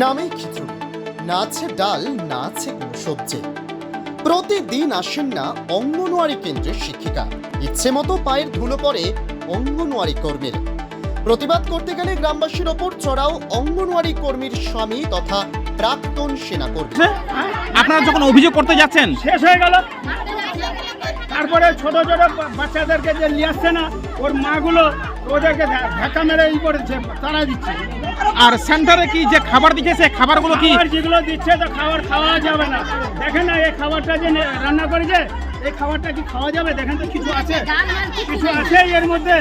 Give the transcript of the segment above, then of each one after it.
নামে খিচুড়ি। না আছে ডাল, না আছে কোনো সবজি। প্রতিদিন আসেন না অঙ্গনওয়াড়ি কেন্দ্রের শিক্ষিকা। ইচ্ছে মতো পায়ের ধুলো পড়ে অঙ্গনওয়াড়ি কর্মীর। প্রতিবাদ করতে গেলে গ্রামবাসীর ওপর চড়াও অঙ্গনওয়াড়ি কর্মীর স্বামী তথা প্রাক্তন সেনাকর্মী। হচ্ছে? আপনারা যখন অভিযোগ করতে যাচ্ছেন, শেষ হয়ে গেল। তারপরে ছোট ছোট বাচ্চাদেরকে যে নিয়ে আসছে না, ওর মাগুলো ওদেরকে ধাক্কা মেরে ই করেছে তারা দিচ্ছে। আর সেন্টারে কি যে খাবার দিচ্ছে সে খাবারগুলো কি যেগুলো দিচ্ছে তো খাবার খাওয়া যাবে না। দেখেন না এই খাবারটা যে রান্না করেছে এই খাবারটা কি খাওয়া যাবে? দেখেন তো কিছু আছে। কিছু আছে এর মধ্যে।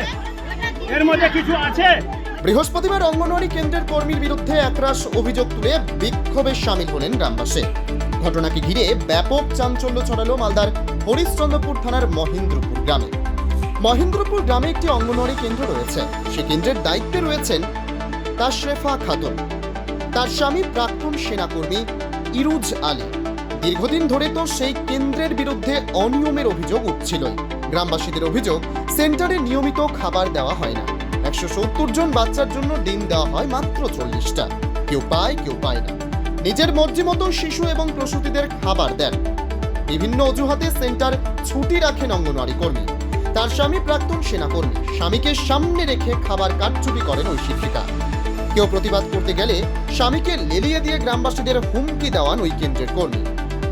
এর মধ্যে কিছু আছে। বৃহস্পতিবার অঙ্গনওয়াড়ি কেন্দ্রের কর্মীর বিরুদ্ধে একরাশ অভিযোগ তুলে বিক্ষোভে সামিল হলেন গ্রামবাসী। ঘটনাকে ঘিরে ব্যাপক চাঞ্চল্য ছড়ালো মালদার হরিশ্চন্দ্রপুর থানার মহেন্দ্রপুর গ্রামে। মহেন্দ্রপুর গ্রামে একটি অঙ্গনওয়াড়ি কেন্দ্র রয়েছে। সে কেন্দ্রের দায়িত্বে রয়েছেন তাশরেফা খাতুন। তার স্বামী প্রাক্তন সেনাকর্মী ইরুজ আলী। দীর্ঘদিন ধরে তো সেই কেন্দ্রের বিরুদ্ধে অনিয়মের অভিযোগ উঠছিল। গ্রামবাসীদের অভিযোগ, সেন্টারে নিয়মিত খাবার দেওয়া হয় না। একশো সত্তর জন বাচ্চার জন্য ডিম দেওয়া হয় মাত্র চল্লিশটা। কেউ পায় কেউ পায় না। নিজের মর্জি মতো শিশু এবং প্রসূতিদের খাবার দেন। বিভিন্ন অজুহাতে সেন্টার ছুটি রাখেন অঙ্গনওয়াড়ি কর্মী। তার স্বামী প্রাক্তন সেনাকর্মী। স্বামীকে সামনে রেখে খাবার কাটচুপি করেন ওই শিক্ষিকা কেউ প্রতিবাদ করতে গেলে স্বামীকে লেলিয়ে দিয়ে গ্রামবাসীদের হুমকি দেওয়ান ওই কেন্দ্রের কর্মী।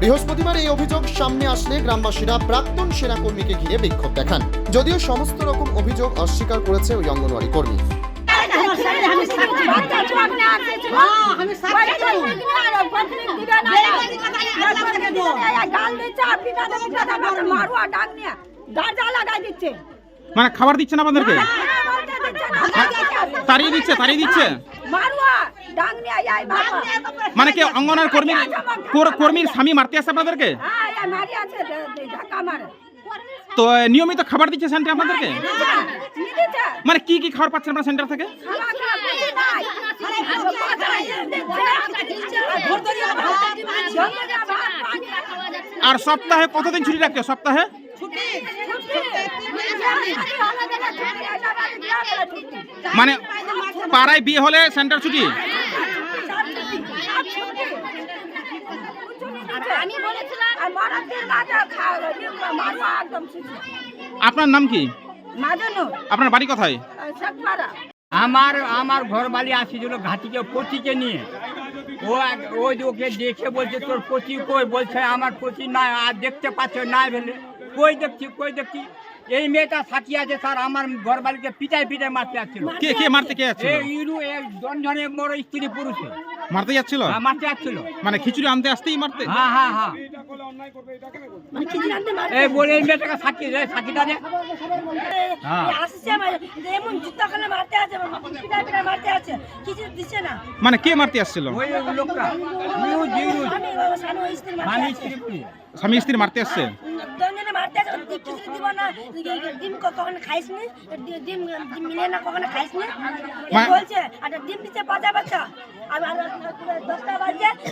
বৃহস্পতিবার এই অভিযোগ সামনে আসলে গ্রামবাসীরা প্রাক্তন সেনাকর্মীকে ঘিরে বিক্ষোভ দেখান। যদিও সমস্ত রকম অভিযোগ অস্বীকার করেছে ওই অঙ্গনওয়াড়ি কর্মী। মানে খাবার দিচ্ছে না আপনাদেরকে? তাড়িয়ে দিচ্ছে তাড়িয়ে দিচ্ছে মানে কি অঙ্গনার কর্মী কর- কর্মীর স্বামী মারতে আপনাদেরকে হ্যাঁ আছে মারে তো নিয়মিত খাবার দিচ্ছে সেন্টার আপনাদেরকে মানে কি কি খাবার পাচ্ছেন আপনার সেন্টার থেকে আর সপ্তাহে কতদিন ছুটি রাখছে সপ্তাহে মানে পাড়ায় বিয়ে হলে সেন্টার ছুটি? আপনার নাম কি? আপনার বাড়ি কোথায়? আমার আমার ঘর বাড়ি আসছিল ঘাটিকে পতিকে নিয়ে। ও ওই ওকে দেখে বলছে, তোর পতি কই? বলছে, আমার পতি না আর দেখতে পাচ্ছ না ভেলে কই দেখছি কই দেখছি? এই মেয়েটা সাথী আছে স্যার আমার ঘর বাড়িতে পিটাই পিটাই মারতে আসছিল কে কে মারতে কে যাচ্ছিল? এই ইরু এক জনজনে বড় স্ত্রী পুরুষে। মারতে যাচ্ছিল? হ্যাঁ, মারতে আসছিল মানে খিচুড়ি আনতে আসতেই মারতে? হ্যাঁ হ্যাঁ হ্যাঁ। এই বলে এই মেয়েটাকে সাক্ষী রে সাক্ষীটা দে। হ্যাঁ। আসছে আমার এমন জুতা খানে মারতে আছে পিটা পিটা মারতে আছে কিছু দিচ্ছে না। মানে কে মারতে আসছিল? ওই লোকটা। ইউজ ইউজ আমি স্বামী স্ত্রী মারতে স্বামী আছে স্ত্রী পুরুষ। স্বামী স্ত্রী মারতে আসছে? দুজনে মারতে আছে কিছু দিব না? ডিম ক- কখনো খাইস নি ডিম ডিম মিলে না কখনো খাইস নি বলছে আর ডিম দিচ্ছে বাচ্চা বাচ্চা। আর দশটা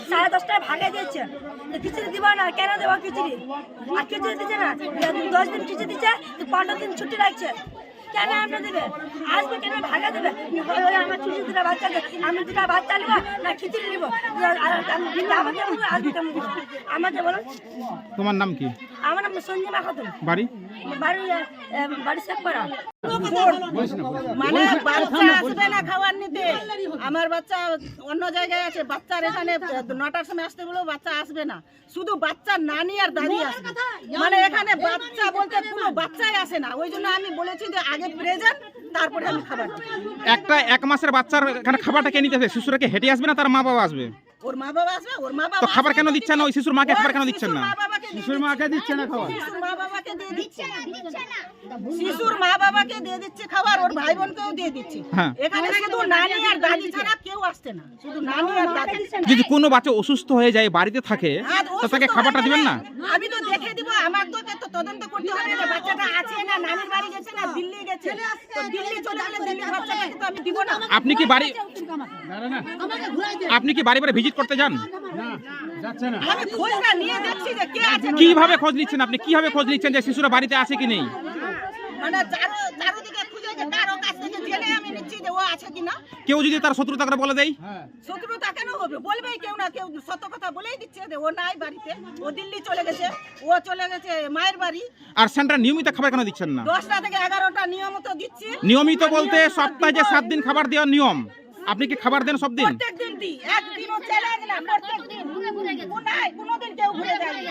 সাড়ে দশটায় ভাগে খিচুড়ি দিব না? কেন দেবো খিচুড়ি? আর খিচুড়ি দিচ্ছে না? দশ দিন খিচুড়ি দিচ্ছে পনেরো দিন ছুটি রাখছে। কেন আমরা দেবে? আসবে কেন? ভাগে দেবে? আমার ছুটি দুটা বাচ্চা। আমি দুটা বাচ্চা নিব না খিচুড়ি নিব? আমাকে? আমাকে তোমার নাম কি? আমার নাম খাতুন। বাড়ি? বাড়ি বাড়ি শেখ মানে বাচ্চা আসবে না খাবার নিতে। আমার বাচ্চা অন্য জায়গায় আছে বাচ্চার এখানে নটার সময় আসতে বলেও বাচ্চা আসবে না। শুধু বাচ্চার নানি আর দাদি আসবে। মানে এখানে বাচ্চা বলতে কোনো বাচ্চাই আসে না। ওই জন্য আমি বলেছি যে আগে প্রেজেন্ট তারপরে আমি খাবার। একটা এক মাসের বাচ্চার এখানে খাবারটা কে নিতে আসবে শিশুরা কি হেঁটে আসবে না? তার মা বাবা আসবে? ওর মা বাবা আসবে ওর মা বাবা তো খাবার কেন দিচ্ছেন না? ওই শিশুর মাকে খাবার কেন দিচ্ছেন না? শিশুর মাকে দিচ্ছে। না খাবার? শিশুর মা বাবাকে দিয়ে দিচ্ছে। শিশুর মা বাবাকে দিয়ে দিচ্ছে খাবার ওর ভাই বোনকেও দিয়ে দিচ্ছে। হ্যাঁ। এখানে শুধু নানি আর দাদি ছাড়া কেউ আসছে না। শুধু নানি আর দাদি। যদি কোনো বাচ্চা অসুস্থ হয়ে যায় বাড়িতে থাকে তো তাকে খাবারটা দিবেন না? আমি তো দেখে দিব আমার তো তো তদন্ত করতে হবে যে বাচ্চাটা আছে না নানির বাড়ি গেছে না দিল্লি গেছে। তো দিল্লি চলে গেলে দিল্লির বাচ্চাটাকে তো আমি দিব না। আপনি কি বাড়ি আপনি কি বাড়ি বাড়ি ভিজিট করতে যান? আমি খোঁজটা নিয়ে দেখছি যে কে আছে। কীভাবে খোঁজ নিচ্ছেন আপনি? কীভাবে খোঁজ নিচ্ছেন যে শিশুরা বাড়িতে আছে কি নেই? মানে চারো চারোদিকে খুঁজে যে কারও কাছ থেকে জেনে আমি নিচ্ছি দেখছি যে ও কেউ যদি তার শত্রুতা করে বলে দেয়? শত্রুতা কেন হবে? বলবেই কেউ না কেউ। সত্য কথা বলেই দিচ্ছে যে ও নাই বাড়িতে। ও দিল্লি চলে গেছে। ও চলে গেছে মায়ের বাড়ি। আর সেন্টার নিয়মিত খাবার কেন দিচ্ছেন না? দশটা থেকে এগারোটা নিয়মিত দিচ্ছে। নিয়মিত বলতে সপ্তাহে যে সাত দিন খাবার দেওয়ার নিয়ম। আপনি কি খাবার দেন সব দিন? প্রত্যেক দিই একদিনও চ্যালেঞ্জ না প্রত্যেক দিন ও নাই কোনোদিন কেউ ঘুরে যায়নি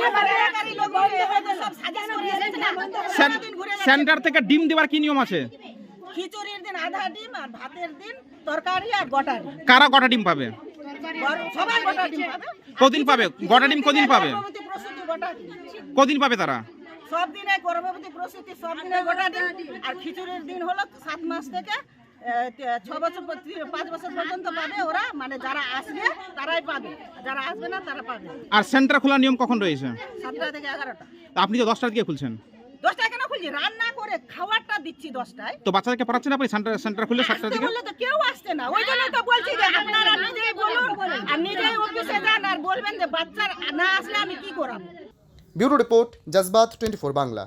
এবার এলাকারই লোক ঘুরে হয়তো সব সাজানো করে এসেছে না। কোনোদিন ঘুরে গেছে। সেন্টার থেকে ডিম দেওয়ার কি নিয়ম আছে? খিচুড়ির দিন আধা ডিম আর ভাতের দিন তরকারি আর গটারি কারা কটা ডিম পাবে? সবাই গোটা ডিম পাবে। কদিন পাবে? গোটা ডিম কদিন পাবে? গোটা ডিম। কদিন পাবে তারা? সব দিনে গর্ভবতী প্রসূতি সব দিনে গোটা ডিম। আর খিচুড়ির দিন হলো সাত মাস থেকে ছ বছর পাঁচ বছর পর্যন্ত পাবে ওরা। মানে যারা আসবে তারাই পাবে। যারা আসবে না তারা পাবে। আর সেন্টার খোলার নিয়ম কখন রয়েছে? সাতটা থেকে এগারোটা। আপনি তো দশটার দিকে খুলছেন? দশটায় কেন খুলছি? রান্না করে খাবারটা দিচ্ছি দশটায়। তো বাচ্চাদেরকে পড়াচ্ছেন আপনি? সেন্টার সেন্টার খুললে সাতটার আসতে দিকে বললে তো কেউ আসছে না। ওই জন্য তো বলছি যে আপনারা নিজেই বলুন আর নিজেই অফিসে যান আর বলবেন যে বাচ্চার না আসলে আমি কি করাবো? Bureau report Jazbaat twenty Bangla.